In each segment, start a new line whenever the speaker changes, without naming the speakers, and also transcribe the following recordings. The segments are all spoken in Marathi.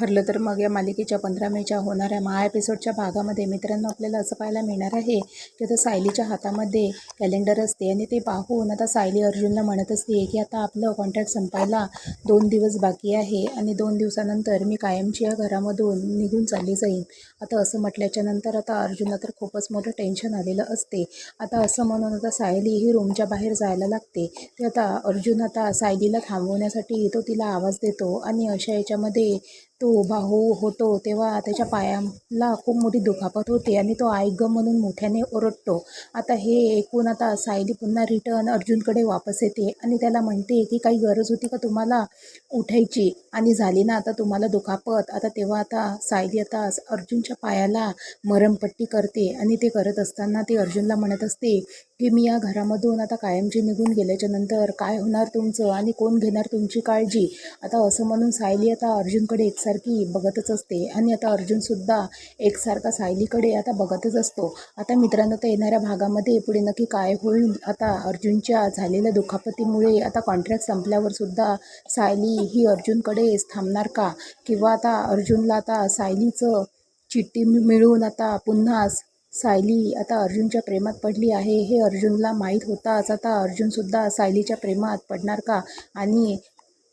ठरलं तर मग या मालिकेच्या पंधरा मेच्या होणाऱ्या महा एपिसोडच्या भागामध्ये मित्रांनो आपल्याला असं पाहायला मिळणार आहे की आता सायलीच्या हातामध्ये कॅलेंडर असते आणि ते पाहून आता सायली अर्जुनला म्हणत असते की आता आपलं कॉन्ट्रॅक्ट संपायला दोन दिवस बाकी आहे आणि दोन दिवसानंतर मी कायमची या घरामधून निघून चालली जाईन. आता असं म्हटल्याच्या नंतर आता अर्जुनला तर खूपच मोठं टेन्शन आलेलं असते. आता असं म्हणून आता सायली ही रूमच्या बाहेर जायला लागते. ते आता अर्जुन आता सायलीला थांबवण्यासाठी तो तिला आवाज देतो आणि अशा याच्यामध्ये तो भाऊ हो, होतो तेव्हा त्याच्या पायाला खूप मोठी दुखापत होते आणि तो ऐक म्हणून मोठ्याने ओरडतो. आता हे ऐकून आता सायली पुन्हा रिटर्न अर्जुनकडे वापस येते आणि त्याला म्हणते की काही गरज होती का तुम्हाला उठायची? आणि झाली ना आता तुम्हाला दुखापत. आता तेव्हा आता सायली आता अर्जुनच्या पायाला मरमपट्टी करते आणि ते करत असताना ती अर्जुनला म्हणत असते की मी या घरामधून आता कायमची निघून गेल्याच्यानंतर काय होणार तुमचं आणि कोण घेणार तुमची काळजी? आता असं म्हणून सायली आता अर्जुनकडे एकसारखी बघतच असते. आणि आता अर्जुनसुद्धा एकसारखा सायलीकडे आता बघतच असतो. आता मित्रांनो तर येणाऱ्या भागामध्ये पुढे नक्की काय होईल? आता अर्जुनच्या झालेल्या दुखापतीमुळे आता कॉन्ट्रॅक्ट संपल्यावर सुद्धा सायली ही अर्जुनकडेच थांबणार का? किंवा आता अर्जुनला आता सायलीचं चिठ्ठी मिळून आता पुन्हा सायली आता अर्जुनच्या प्रेमात पडली आहे हे अर्जुनला माहीत होताच. आता अर्जुनसुद्धा सायलीच्या प्रेमात पडणार का? आणि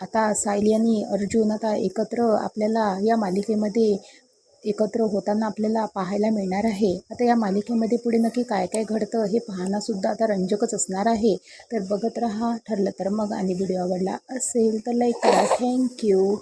आता सायली आणि अर्जुन आता एकत्र आपल्याला या मालिकेमध्ये एकत्र होताना आपल्याला पाहायला मिळणार आहे. आता या मालिकेमध्ये पुढे नक्की काय काय घडतं हे पाहणंसुद्धा आता रंजकच असणार आहे. तर बघत रहा ठरलं तर मग आणि व्हिडिओ आवडला असेल तर लाईक करा. थँक्यू